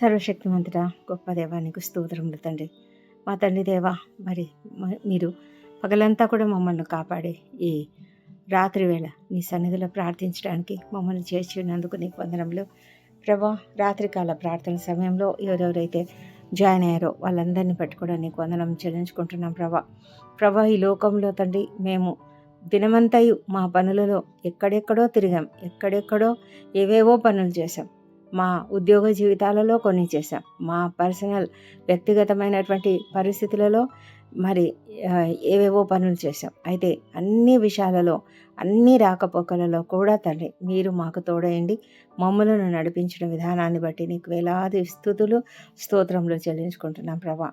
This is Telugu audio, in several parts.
సర్వశక్తివంతుడ గొప్ప దేవా నీకు స్తోత్రములు తండ్రి. మా తండ్రి దేవా మరి మీరు పగలంతా కూడా మమ్మల్ని కాపాడి ఈ రాత్రి వేళ నీ సన్నిధిలో ప్రార్థించడానికి మమ్మల్ని చేర్చి ఉన్నందుకు నీకు వందనములు. ప్రభా రాత్రికాల ప్రార్థన సమయంలో ఎవరెవరైతే జాయిన్ అయ్యారో వాళ్ళందరినీ పట్టుకోవడం నీకు వందనం చెల్లించుకుంటున్నాం ప్రభా. ప్రభా ఈ లోకంలో తండ్రి మేము దినమంతయు మా పనులలో ఎక్కడెక్కడో తిరిగాం. ఎక్కడెక్కడో ఏవేవో పనులు చేశాం. మా ఉద్యోగ జీవితాలలో కొన్ని చేశాం. మా పర్సనల్ వ్యక్తిగతమైనటువంటి పరిస్థితులలో మరి ఏవేవో పనులు చేశాం. అయితే అన్ని విషయాలలో అన్ని రాకపోకలలో కూడా తండ్రి మీరు మాకు తోడయండి. మమ్మలను నడిపించిన విధానాన్ని బట్టి నీకు వేలాది స్థుతులు స్తోత్రంలో చెల్లించుకుంటున్నాం ప్రభా.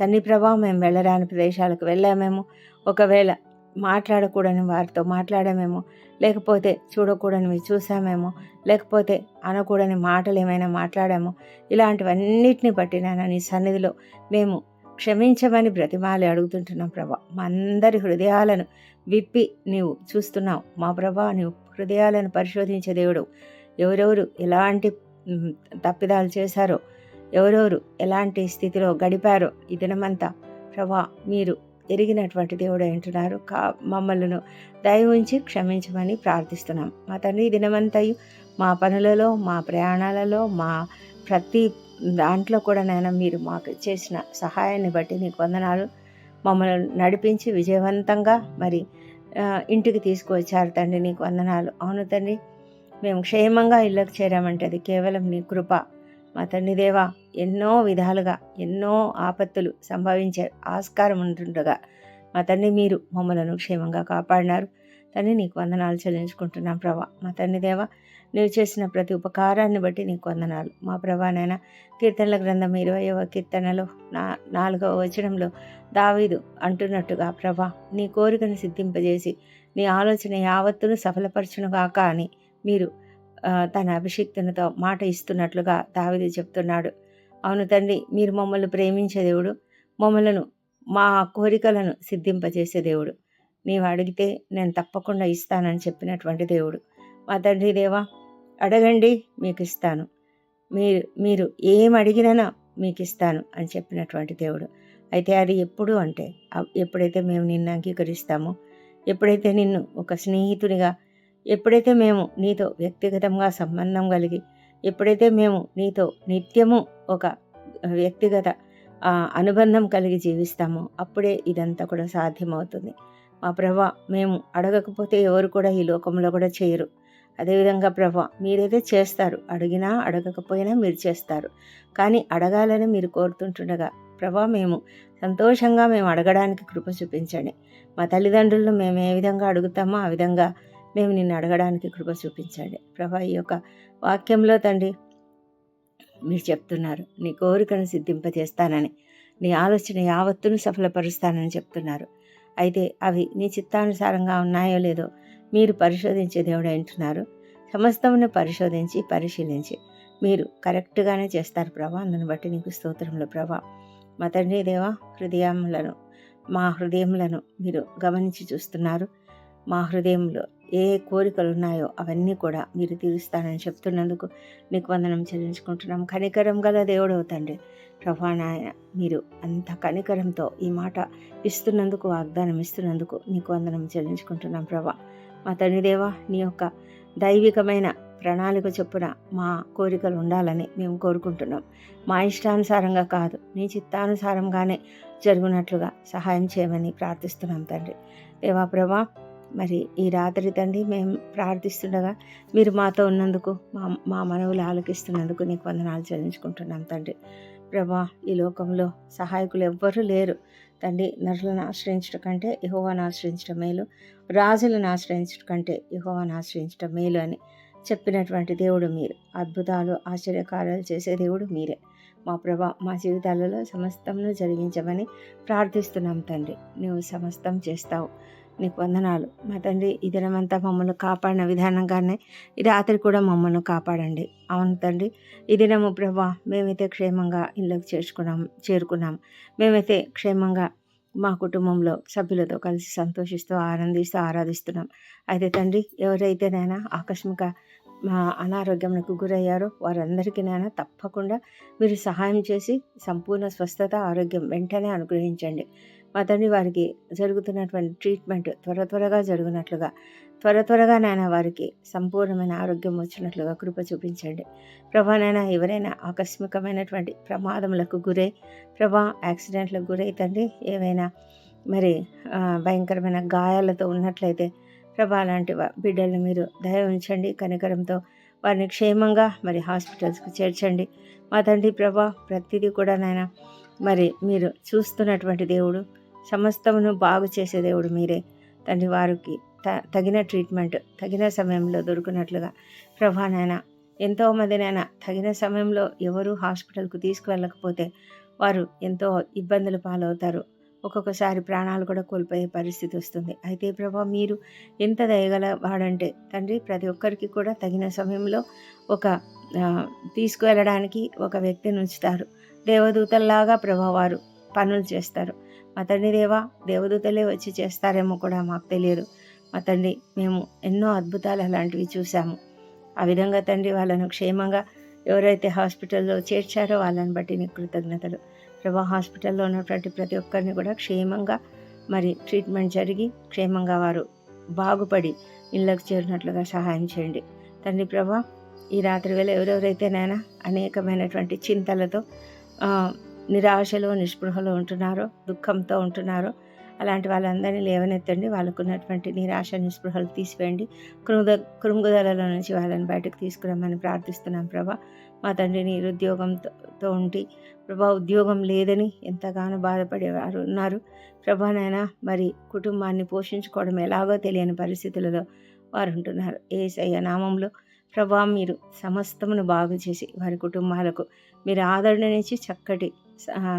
తండ్రి ప్రభా మేము వెళ్ళరాని ప్రదేశాలకు వెళ్ళామేమో ఒకవేళ మాట్లాడకూడని వారితో మాట్లాడామేమో? లేకపోతే చూడకూడనివి చూసామేమో? లేకపోతే అనకూడని మాటలు ఏమైనా మాట్లాడామో? ఇలాంటివన్నిటిని బట్టి నాయన నీ సన్నిధిలో మేము క్షమించమని బ్రతిమాలి అడుగుతుంటున్నాం ప్రభా. మా అందరి హృదయాలను విప్పి నీవు చూస్తున్నావు. మా ప్రభా నీవు హృదయాలను పరిశోధించే దేవుడు. ఎవరెవరు ఎలాంటి తప్పిదాలు చేశారో ఎవరెవరు ఎలాంటి స్థితిలో గడిపారో ఈ దినమంతా ప్రభా మీరు ఎరిగినటువంటి దేవుడు అంటున్నారు కా మమ్మల్ని దయ ఉంచి క్షమించమని ప్రార్థిస్తున్నాం. మా తండ్రి దినమంతయు మా పనులలో మా ప్రయాణాలలో మా ప్రతి దాంట్లో కూడా నాయన మీరు మాకు చేసిన సహాయాన్ని బట్టి నీకు వందనాలు. మమ్మల్ని నడిపించి విజయవంతంగా మరి ఇంటికి తీసుకువచ్చారు తండ్రి నీకు వందనాలు. అవును తండ్రి మేము క్షేమంగా ఇళ్ళకి చేరామంటే అది కేవలం నీ కృప మా తండ్రి దేవా ఎన్నో విధాలుగా ఎన్నో ఆపత్తులు సంభవించే ఆస్కారం ఉంటుండగా మా తండ్రి మీరు మమ్మలను క్షేమంగా కాపాడినారు. తండ్రి నీకు వందనాలు చెల్లించుకుంటున్నాం ప్రభా. మా తండ్రి దేవా నీవు చేసిన ప్రతి ఉపకారాన్ని బట్టి నీకు వందనాలు. మా ప్రభానైనా కీర్తనల గ్రంథం ఇరవయవ కీర్తనలో నా నాలుగవ వచనంలో దావీదు అంటున్నట్టుగా ప్రభా నీ కోరికను సిద్ధింపజేసి నీ ఆలోచన యావత్తును సఫలపరచునుగాక అని మీరు తన అభిషిక్తునితో మాట ఇస్తున్నట్లుగా దావిది చెప్తున్నాడు. అవును తండ్రి మీరు మమ్మల్ని ప్రేమించే దేవుడు మమ్మలను మా కోరికలను సిద్ధింపజేసే దేవుడు. నీవు అడిగితే నేను తప్పకుండా ఇస్తానని చెప్పినటువంటి దేవుడు. మా తండ్రి దేవా అడగండి మీకు ఇస్తాను మీరు మీరు ఏం అడిగినా మీకు ఇస్తాను అని చెప్పినటువంటి దేవుడు. అయితే అది ఎప్పుడు అంటే ఎప్పుడైతే మేము నిన్ను అంగీకరిస్తామో ఎప్పుడైతే నిన్ను ఒక స్నేహితునిగా ఎప్పుడైతే మేము నీతో వ్యక్తిగతంగా సంబంధం కలిగి ఎప్పుడైతే మేము నీతో నిత్యము ఒక వ్యక్తిగత అనుబంధం కలిగి జీవిస్తామో అప్పుడే ఇదంతా కూడా సాధ్యమవుతుంది. మా ప్రభా మేము అడగకపోతే ఎవరు కూడా ఈ లోకంలో కూడా చేయరు. అదేవిధంగా ప్రభా మీరైతే చేస్తారు. అడిగినా అడగకపోయినా మీరు చేస్తారు. కానీ అడగాలని మీరు కోరుతుంటుండగా ప్రభా మేము సంతోషంగా మేము అడగడానికి కృప చూపించండి. మా తల్లిదండ్రులను మేము ఏ విధంగా అడుగుతామో ఆ విధంగా మేము నిన్ను అడగడానికి కృప చూపించండి. ప్రభా ఈ యొక్క వాక్యంలో తండ్రి మీరు చెప్తున్నారు నీ కోరికను సిద్ధింపజేస్తానని నీ ఆలోచన యావత్తును సఫలపరుస్తానని చెప్తున్నారు. అయితే అవి నీ చిత్తానుసారంగా ఉన్నాయో లేదో మీరు పరిశోధించే దేవుడు అంటున్నారు సమస్తమును పరిశోధించి పరిశీలించి మీరు కరెక్ట్గానే చేస్తారు ప్రభా. అందుని బట్టి నీకు స్తోత్రంలో ప్రభా. మా తండ్రి దేవా హృదయములను మా హృదయములను మీరు గమనించి చూస్తున్నారు. మా హృదయంలో ఏ కోరికలు ఉన్నాయో అవన్నీ కూడా మీరు తీరుస్తానని చెప్తున్నందుకు మీకు వందనం చెల్లించుకుంటున్నాం. కనికరం గల దేవుడు తండ్రి. ప్రభా నాయన మీరు అంత కనికరంతో ఈ మాట ఇస్తున్నందుకు వాగ్దానం ఇస్తున్నందుకు నీకు వందనం చెల్లించుకుంటున్నాం ప్రభా. మా తండ్రి దేవా నీ యొక్క దైవికమైన ప్రణాళిక చొప్పున మా కోరికలు ఉండాలని మేము కోరుకుంటున్నాం. మా ఇష్టానుసారంగా కాదు నీ చిత్తానుసారంగానే జరుగునట్లుగా సహాయం చేయమని ప్రార్థిస్తున్నాం తండ్రి. దేవా ప్రభా మరి ఈ రాత్రి తండ్రి మేము ప్రార్థిస్తుండగా మీరు మాతో ఉన్నందుకు మా మా మనవులు ఆలకిస్తున్నందుకు నీకు వందనాలు చెల్లించుకుంటున్నాం తండ్రి. ప్రభా ఈ లోకంలో సహాయకులు ఎవ్వరూ లేరు. తండ్రి నరులను ఆశ్రయించడం కంటే యహోవాను ఆశ్రయించడం మేలు రాజులను ఆశ్రయించడం కంటే యహోవాను ఆశ్రయించడం మేలు అని చెప్పినటువంటి దేవుడు మీరు. అద్భుతాలు ఆశ్చర్యకార్యాలు చేసే దేవుడు మీరే. మా ప్రభా మా జీవితాలలో సమస్తమును జరిగించమని ప్రార్థిస్తున్నాం తండ్రి. నువ్వు సమస్తం చేస్తావు. నీకు వందనాలు మా తండ్రి ఈ దినమంతా మమ్మల్ని కాపాడిన విధానంగానే ఈ రాత్రి కూడా మమ్మల్ని కాపాడండి. అవును తండ్రి ఈ దినము ప్రభా మేమైతే క్షేమంగా ఇళ్ళకి చేర్చుకున్నాం చేరుకున్నాం. మేమైతే క్షేమంగా మా కుటుంబంలో సభ్యులతో కలిసి సంతోషిస్తూ ఆనందిస్తూ ఆరాధిస్తున్నాం. అయితే తండ్రి ఎవరైతే నైనా ఆకస్మిక మా అనారోగ్యమునకు గురయ్యారో వారందరికీ నాయన తప్పకుండా మీరు సహాయం చేసి సంపూర్ణ స్వస్థత ఆరోగ్యం వెంటనే అనుగ్రహించండి. మదర్ని వారికి జరుగుతున్నటువంటి ట్రీట్మెంట్ త్వర త్వరగా జరుగునట్లుగా. త్వర త్వరగా నాయన వారికి సంపూర్ణమైన ఆరోగ్యం వచ్చినట్లుగా కృప చూపించండి. ప్రభానైనా ఎవరైనా ఆకస్మికమైనటువంటి ప్రమాదములకు గురై ప్రభా యాక్సిడెంట్లకు గురై తండ్రి ఏవైనా మరి భయంకరమైన గాయాలతో ఉన్నట్లయితే ప్రభా లాంటి వా- మీరు దయ ఉంచండి కనికరంతో వారిని క్షేమంగా మరి హాస్పిటల్స్కి చేర్చండి. మా తండ్రి ప్రభా ప్రతిదీ కూడా నాయన మరి మీరు చూస్తున్నటువంటి దేవుడు సమస్తమును బాగు చేసే దేవుడు మీరే. తండ్రి వారికి త తగిన ట్రీట్మెంట్ తగిన సమయంలో దొరికినట్లుగా. ప్రభా నాయన ఎంతోమంది నాయన తగిన సమయంలో ఎవరు హాస్పిటల్కు తీసుకువెళ్ళకపోతే వారు ఎంతో ఇబ్బందులు పాలవుతారు. ఒక్కొక్కసారి ప్రాణాలు కూడా కోల్పోయే పరిస్థితి వస్తుంది. అయితే ప్రభా మీరు ఎంత దయగల వాడంటే తండ్రి ప్రతి ఒక్కరికి కూడా తగిన సమయంలో ఒక తీసుకువెళ్ళడానికి ఒక వ్యక్తిని ఉంచుతారు. దేవదూతల్లాగా ప్రభావారు పనులు చేస్తారు. మా తండ్రి దేవా దేవదూతలే వచ్చి చేస్తారేమో కూడా మాకు తెలియదు. మా తండ్రి మేము ఎన్నో అద్భుతాలు అలాంటివి చూసాము ఆ విధంగా తండ్రి వాళ్ళను క్షేమంగా ఎవరైతే హాస్పిటల్లో చేర్చారో వాళ్ళని బట్టి నీకు కృతజ్ఞతలు. ప్రభా హాస్పిటల్లో ఉన్నటువంటి ప్రతి ఒక్కరిని కూడా క్షేమంగా మరి ట్రీట్మెంట్ జరిగి క్షేమంగా వారు బాగుపడి ఇళ్ళకు చేరినట్లుగా సహాయం చేయండి. తండ్రి ప్రభా ఈ రాత్రి వేళ ఎవరెవరైతే నాయన అనేకమైనటువంటి చింతలతో నిరాశలో నిస్పృహలో ఉంటున్నారో దుఃఖంతో ఉంటున్నారో అలాంటి వాళ్ళందరినీ లేవనెత్తండి. వాళ్ళకు ఉన్నటువంటి నిరాశ నిస్పృహలు తీసివేయండి. కృంగ కృంగుదలలో నుంచి వాళ్ళని బయటకు తీసుకురమ్మని ప్రార్థిస్తున్నాం ప్రభా. మా తండ్రి నిరుద్యోగంతో ఉండి ప్రభా ఉద్యోగం లేదని ఎంతగానో బాధపడేవారు ఉన్నారు. ప్రభా నాయన మరి కుటుంబాన్ని పోషించుకోవడం ఎలాగో తెలియని పరిస్థితులలో వారు ఉంటున్నారు ఏసయ్య నామంలో ప్రభా మీరు సమస్తమును బాగు చేసి వారి కుటుంబాలకు మీరు ఆదరణనిచ్చి చక్కటి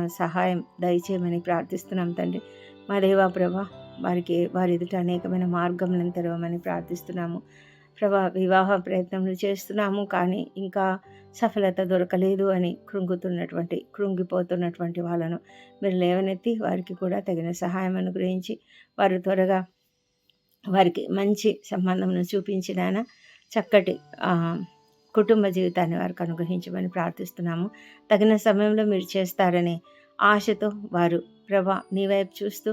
సహాయం దయచేయమని ప్రార్థిస్తున్నాం తండ్రి. మా దేవా ప్రభా వారికి వారి ఎదుట అనేకమైన మార్గములను తెరవమని ప్రార్థిస్తున్నాము. ప్రభా వివాహ ప్రయత్నములు చేస్తున్నాము కానీ ఇంకా సఫలత దొరకలేదు అని కృంగుతున్నటువంటి కృంగిపోతున్నటువంటి వాళ్ళను మీరు లేవనెత్తి వారికి కూడా తగిన సహాయం అనుగ్రహించి వారు త్వరగా వారికి మంచి సంబంధంను చూపించినాన చక్కటి కుటుంబ జీవితాన్ని వారికి అనుగ్రహించమని ప్రార్థిస్తున్నాము. తగిన సమయంలో మీరు చేస్తారనే ఆశతో వారు ప్రభా నీ వైపు చూస్తూ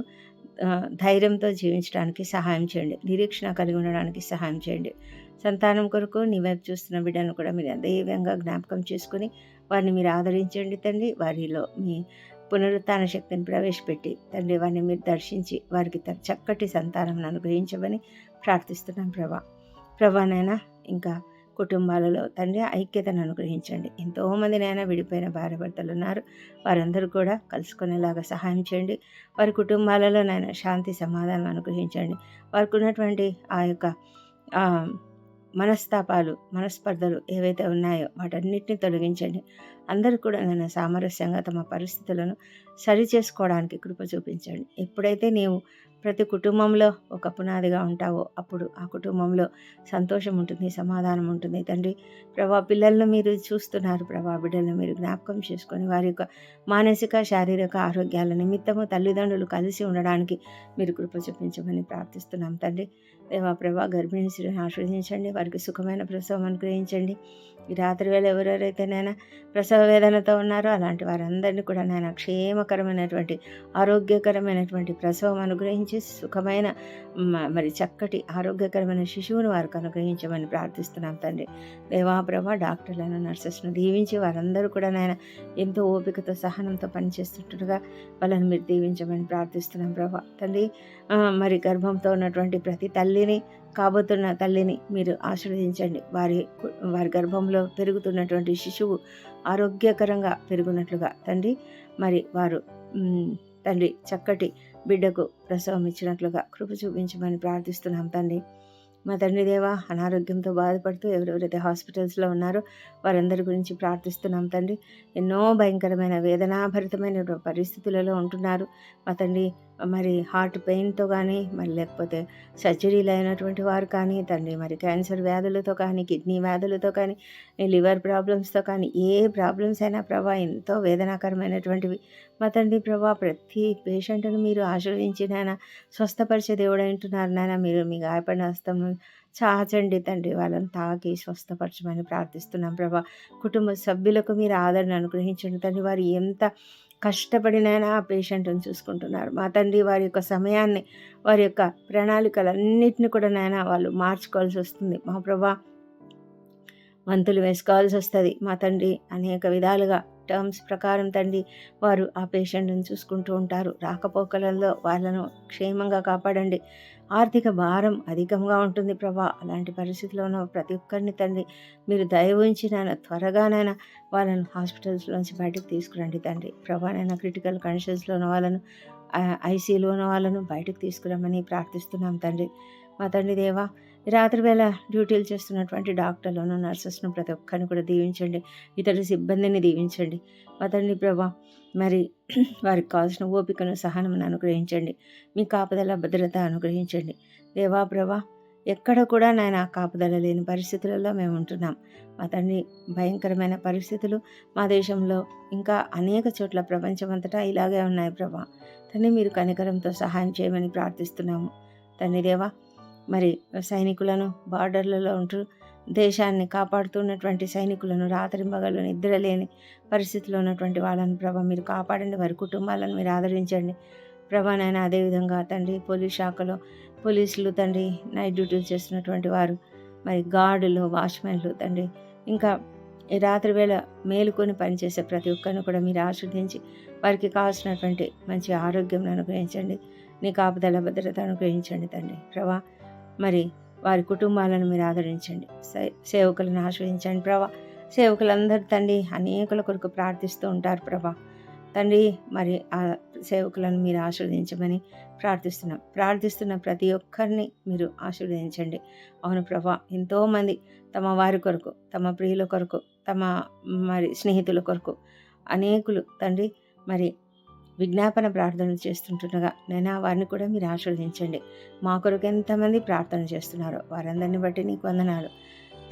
ధైర్యంతో జీవించడానికి సహాయం చేయండి. నిరీక్షణ కలిగి ఉండడానికి సహాయం చేయండి. సంతానం కొరకు నీ వైపు చూస్తున్న బిడ్డను కూడా మీరు దైవంగా జ్ఞాపకం చేసుకుని వారిని మీరు ఆదరించండి తండ్రి. వారిలో మీ పునరుత్న శక్తిని ప్రవేశపెట్టి తండ్రి వారిని మీరు దర్శించి వారికి చక్కటి సంతానం అనుగ్రహించమని ప్రార్థిస్తున్నాం ప్రభా. ప్రభానైనా ఇంకా కుటుంబాలలో తండ్రి ఐక్యతను అనుగ్రహించండి. ఎంతోమంది నాయన విడిపోయిన భార్యభర్తలు ఉన్నారు. వారందరూ కూడా కలుసుకునేలాగా సహాయం చేయండి. వారి కుటుంబాలలో నైనా శాంతి సమాధానం అనుగ్రహించండి. వారికి ఉన్నటువంటి ఆ యొక్క మనస్తాపాలు మనస్పర్ధలు ఏవైతే ఉన్నాయో వాటన్నిటిని తొలగించండి. అందరూ కూడా నన్ను సామరస్యంగా తమ పరిస్థితులను సరి చేసుకోవడానికి కృప చూపించండి. ఎప్పుడైతే నీవు ప్రతి కుటుంబంలో ఒక పునాదిగా ఉంటావో అప్పుడు ఆ కుటుంబంలో సంతోషం ఉంటుంది సమాధానం ఉంటుంది. తండ్రి ప్రభా పిల్లలను మీరు చూస్తున్నారు. ప్రభా బిడ్డలను మీరు జ్ఞాపకం చేసుకొని వారి యొక్క మానసిక శారీరక ఆరోగ్యాల నిమిత్తము తల్లిదండ్రులు కలిసి ఉండడానికి మీరు కృప చూపించమని ప్రార్థిస్తున్నాం. తండ్రి దేవా ప్రభా గర్భిణీ స్త్రీని ఆశ్వదించండి వారికి సుఖమైన ప్రసవం అనుగ్రహించండి. ఈ రాత్రి వేళ ఎవరెవరైతేనైనా ప్రసవ వేదనతో ఉన్నారో అలాంటి వారందరినీ కూడా నేను క్షేమకరమైనటువంటి ఆరోగ్యకరమైనటువంటి ప్రసవం అనుగ్రహించి సుఖమైన మ- మరి చక్కటి ఆరోగ్యకరమైన శిశువును వారికి అనుగ్రహించమని ప్రార్థిస్తున్నాం తండ్రి. దేవాప్రభ డాక్టర్లను నర్సెస్ను దీవించి వారందరూ కూడా నాయన ఎంతో ఓపికతో సహనంతో పనిచేస్తుంటుండగా వాళ్ళని మీరు దీవించమని ప్రార్థిస్తున్నాం ప్రభా. తండ్రి మరి గర్భంతో ఉన్నటువంటి ప్రతి తల్లి తల్లిని కాబోతున్న తల్లిని మీరు ఆశీర్వదించండి. వారి వారి గర్భంలో పెరుగుతున్నటువంటి శిశువు ఆరోగ్యకరంగా పెరుగునట్లుగా. తండ్రి మరి వారు తండ్రి చక్కటి బిడ్డకు ప్రసవం ఇచ్చినట్లుగా కృప చూపించమని ప్రార్థిస్తున్నాం తండ్రి. మా తండ్రి దేవా అనారోగ్యంతో బాధపడుతూ ఎవరెవరైతే హాస్పిటల్స్లో ఉన్నారో వారందరి గురించి ప్రార్థిస్తున్నాం తండ్రి. ఎన్నో భయంకరమైన వేదనాభరితమైన పరిస్థితులలో ఉంటున్నారు. మా తండ్రి మరి హార్ట్ పెయిన్తో కానీ మరి లేకపోతే సర్జరీలు అయినటువంటి వారు కానీ తండ్రి మరి క్యాన్సర్ వ్యాధులతో కానీ కిడ్నీ వ్యాధులతో కానీ లివర్ ప్రాబ్లమ్స్తో కానీ ఏ ప్రాబ్లమ్స్ అయినా ప్రభా ఎంతో వేదనాకరమైనటువంటివి. మా తండ్రి ప్రభా ప్రతి పేషెంట్ను మీరు ఆశ్రయించి నాయన స్వస్థపరిచే దేవుడు అంటున్నారు నాయన. మీరు మీ గాయపడిన హస్తం చాచండి తండ్రి. వాళ్ళని తాకి స్వస్థపరచమని ప్రార్థిస్తున్నాం ప్రభా. కుటుంబ సభ్యులకు మీరు ఆదరణ అనుగ్రహించండి తండ్రి. వారు ఎంత కష్టపడినైనా ఆ పేషెంట్ని చూసుకుంటున్నారు. మా తండ్రి వారి యొక్క సమయాన్ని వారి యొక్క ప్రణాళికలన్నింటిని కూడా నాయన వాళ్ళు మార్చుకోవాల్సి వస్తుంది. మా ప్రభా వంతులు వేసుకోవాల్సి వస్తుంది. మా తండ్రి అనేక విధాలుగా టర్మ్స్ ప్రకారం తండ్రి వారు ఆ పేషెంట్ని చూసుకుంటూ ఉంటారు. రాకపోకలలో వాళ్ళను క్షేమంగా కాపాడండి. ఆర్థిక భారం అధికంగా ఉంటుంది ప్రభా. అలాంటి పరిస్థితుల్లోనూ ప్రతి ఒక్కరిని తండ్రి మీరు దయ ఉంచి త్వరగానైనా వాళ్ళను హాస్పిటల్స్లోంచి బయటకు తీసుకురండి తండ్రి. ప్రభానైనా క్రిటికల్ కండిషన్స్లో ఉన్న వాళ్ళను ఐసీలో ఉన్న వాళ్ళను బయటకు తీసుకురమ్మని ప్రార్థిస్తున్నాం తండ్రి. మా తండ్రి దేవా రాత్రి వేళ డ్యూటీలు చేస్తున్నటువంటి డాక్టర్లను నర్సెస్ను ప్రతి ఒక్కరిని కూడా దీవించండి. ఇతర సిబ్బందిని దీవించండి. అతన్ని ప్రభా. మరి వారికి కావాల్సిన ఓపికను సహనమును అనుగ్రహించండి. మీ కాపుదల భద్రత అనుగ్రహించండి. దేవా ప్రభా ఎక్కడ కూడా నాయన కాపుదల లేని పరిస్థితులలో మేము ఉంటున్నాం. మా తండ్రి భయంకరమైన పరిస్థితులు మా దేశంలో ఇంకా అనేక చోట్ల ప్రపంచమంతటా ఇలాగే ఉన్నాయి ప్రభా. తండ్రి మీరు కనికరంతో సహాయం చేయమని ప్రార్థిస్తున్నాము. తండ్రి దేవా మరి సైనికులను బార్డర్లలో ఉంటూ దేశాన్ని కాపాడుతున్నటువంటి సైనికులను రాత్రి మగలు నిద్రలేని పరిస్థితిలో ఉన్నటువంటి వాళ్ళని ప్రభా మీరు కాపాడండి. వారి కుటుంబాలను మీరు ఆదరించండి. ప్రభా నాయన అదేవిధంగా తండ్రి పోలీస్ శాఖలో పోలీసులు తండ్రి నైట్ డ్యూటీలు చేస్తున్నటువంటి వారు మరి గార్డులు వాచ్మెన్లు తండ్రి ఇంకా ఈ రాత్రి వేళ మేలుకొని పనిచేసే ప్రతి ఒక్కరిని కూడా మీరు ఆస్వాదించి వారికి కావాల్సినటువంటి మంచి ఆరోగ్యం అనుగ్రహించండి. నీ కాపుదల భద్రత అనుగ్రహించండి తండ్రి. ప్రభా మరి వారి కుటుంబాలను మీరు ఆదరించండి. సేవకులను ఆశ్రయించండి ప్రభా. సేవకులందరూ తండ్రి అనేకుల కొరకు ప్రార్థిస్తూ ఉంటారు ప్రభా. తండ్రి మరి ఆ సేవకులను మీరు ఆశీర్వదించమని ప్రార్థిస్తున్నాం. ప్రార్థిస్తున్న ప్రతి ఒక్కరిని మీరు ఆశీర్వదించండి. అవును ప్రభా ఎంతోమంది తమ వారి కొరకు తమ ప్రియుల కొరకు తమ మరి స్నేహితుల కొరకు అనేకులు తండ్రి మరి విజ్ఞాపన ప్రార్థనలు చేస్తుంటుండగా నేను వారిని కూడా మీరు ఆశీర్వదించండి. మా కొరకు ఎంతమంది ప్రార్థన చేస్తున్నారో వారందరిని బట్టి నీకు వందనాలు.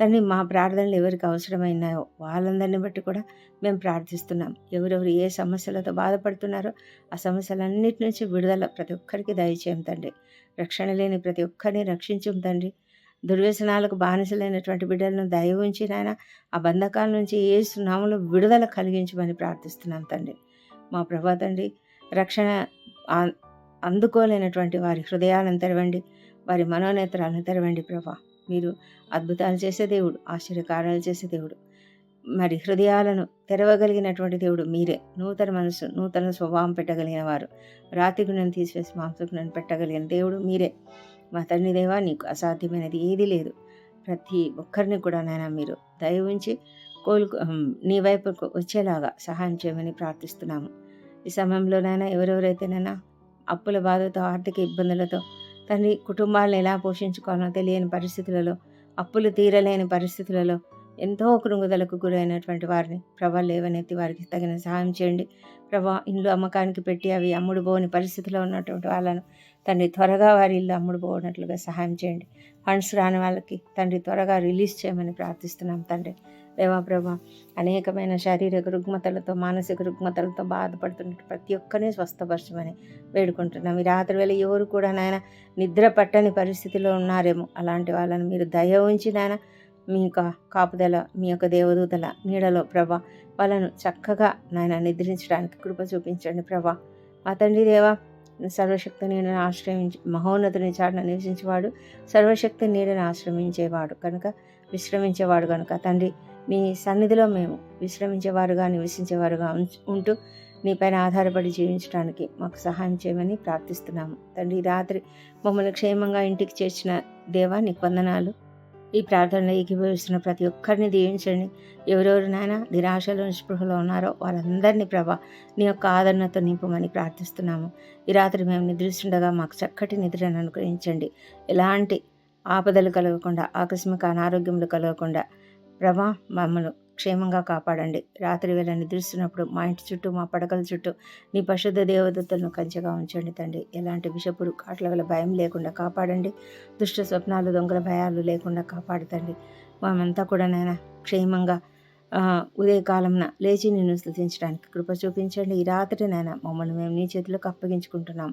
తండ్రి మా ప్రార్థనలు ఎవరికి అవసరమైనాయో వాళ్ళందరిని బట్టి కూడా మేము ప్రార్థిస్తున్నాం. ఎవరెవరు ఏ సమస్యలతో బాధపడుతున్నారో ఆ సమస్యలన్నిటి నుంచి విడుదల ప్రతి ఒక్కరికి దయచేయం తండ్రి. రక్షణ లేని ప్రతి ఒక్కరిని రక్షించం తండ్రి. దుర్వ్యసనాలకు బానిసలైనటువంటి బిడ్డలను దయ ఉంచి నాయన ఆ బంధకాల నుంచి ఏ సునాములు విడుదల కలిగించమని ప్రార్థిస్తున్నాం తండ్రి. మా ప్రభా తండ్రి రక్షణ అందుకోలేనటువంటి వారి హృదయాలను తెరవండి. వారి మనోనేత్రాలను తెరవండి ప్రభా. మీరు అద్భుతాలు చేసే దేవుడు ఆశ్చర్యకారాలు చేసే దేవుడు. మరి హృదయాలను తెరవగలిగినటువంటి దేవుడు మీరే. నూతన మనసు నూతన స్వభావం పెట్టగలిగిన వారు. రాతి గుణం తీసివేసి మాంసగుణం పెట్టగలిగిన దేవుడు మీరే. మా తండ్రి దేవా నీకు అసాధ్యమైనది ఏదీ లేదు. ప్రతి ఒక్కరిని కూడా నాయన మీరు దయ ఉంచి కోలుకు నీ వైపుకు వచ్చేలాగా సహాయం చేయమని ప్రార్థిస్తున్నాము. ఈ సమయంలోనైనా ఎవరెవరైతేనైనా అప్పుల బాధతో ఆర్థిక ఇబ్బందులతో తండ్రి కుటుంబాలను ఎలా పోషించుకోవాలో తెలియని పరిస్థితులలో అప్పులు తీరలేని పరిస్థితులలో ఎంతో కృంగుదలకు గురైనటువంటి వారిని ప్రభా లేవనెత్తి వారికి తగిన సహాయం చేయండి. ప్రభా ఇండ్లు అమ్మకానికి పెట్టి అవి అమ్ముడు పోని పరిస్థితిలో ఉన్నటువంటి వాళ్ళను తండ్రి త్వరగా వారి ఇల్లు అమ్ముడు పోనట్లుగా సహాయం చేయండి. ఫండ్స్ రాని వాళ్ళకి తండ్రి త్వరగా రిలీజ్ చేయమని ప్రార్థిస్తున్నాం తండ్రి. దేవా ప్రభ అనేకమైన శారీరక రుగ్మతలతో మానసిక రుగ్మతలతో బాధపడుతున్న ప్రతి ఒక్కరిని స్వస్థపరచమని వేడుకుంటున్నాం. ఈ రాత్రి వేళ ఎవరు కూడా నాయన నిద్ర పట్టని పరిస్థితిలో ఉన్నారేమో. అలాంటి వాళ్ళని మీరు దయ ఉంచి నాయన మీ యొక్క కాపుదల మీ యొక్క దేవదూతల నీడలో ప్రభా వాళ్ళను చక్కగా నాయన నిద్రించడానికి కృప చూపించండి ప్రభా. మా తండ్రి దేవా సర్వశక్తి నీడను ఆశ్రయించి మహోన్నతుని చాటున నివసించేవాడు సర్వశక్తి నీడను ఆశ్రమించేవాడు కనుక విశ్రమించేవాడు కనుక తండ్రి నీ సన్నిధిలో మేము విశ్రమించేవారుగా నివసించేవారుగా ఉంటూ నీపైన ఆధారపడి జీవించడానికి మాకు సహాయం చేయమని ప్రార్థిస్తున్నాము. తండ్రి రాత్రి మమ్మల్ని క్షేమంగా ఇంటికి చేర్చిన దేవా నీకు వందనాలు. ఈ ప్రార్థనలో ఏకీభవిస్తున్న ప్రతి ఒక్కరిని దీవించండి. ఎవరెవరు నాయన నిరాశలో నిస్పృహలో ఉన్నారో వారందరినీ ప్రభా నీ యొక్క ఆదరణతో నింపమని ప్రార్థిస్తున్నాము. ఈ రాత్రి మేము నిద్రిస్తుండగా మాకు చక్కటి నిద్రను అనుగ్రహించండి. ఎలాంటి ఆపదలు కలగకుండా ఆకస్మిక అనారోగ్యములు కలగకుండా ప్రభా మమ్మల్ని క్షేమంగా కాపాడండి. రాత్రి వేళ నిద్రిస్తున్నప్పుడు మా ఇంటి చుట్టూ మా పడకల చుట్టూ నీ పరిశుద్ధ దేవదత్తలను కంచెగా ఉంచండి తండ్రి. ఎలాంటి విషపురు కాట్ల గల భయం లేకుండా కాపాడండి. దుష్ట స్వప్నాలు దొంగల భయాలు లేకుండా కాపాడుతండి మేమంతా కూడా నాయన క్షేమంగా ఉదయకాలంన లేచి నిన్ను స్థుతించడానికి కృప చూపించండి. ఈ రాత్రి నాయన మమ్మల్ని మేము నీ చేతులకు అప్పగించుకుంటున్నాం.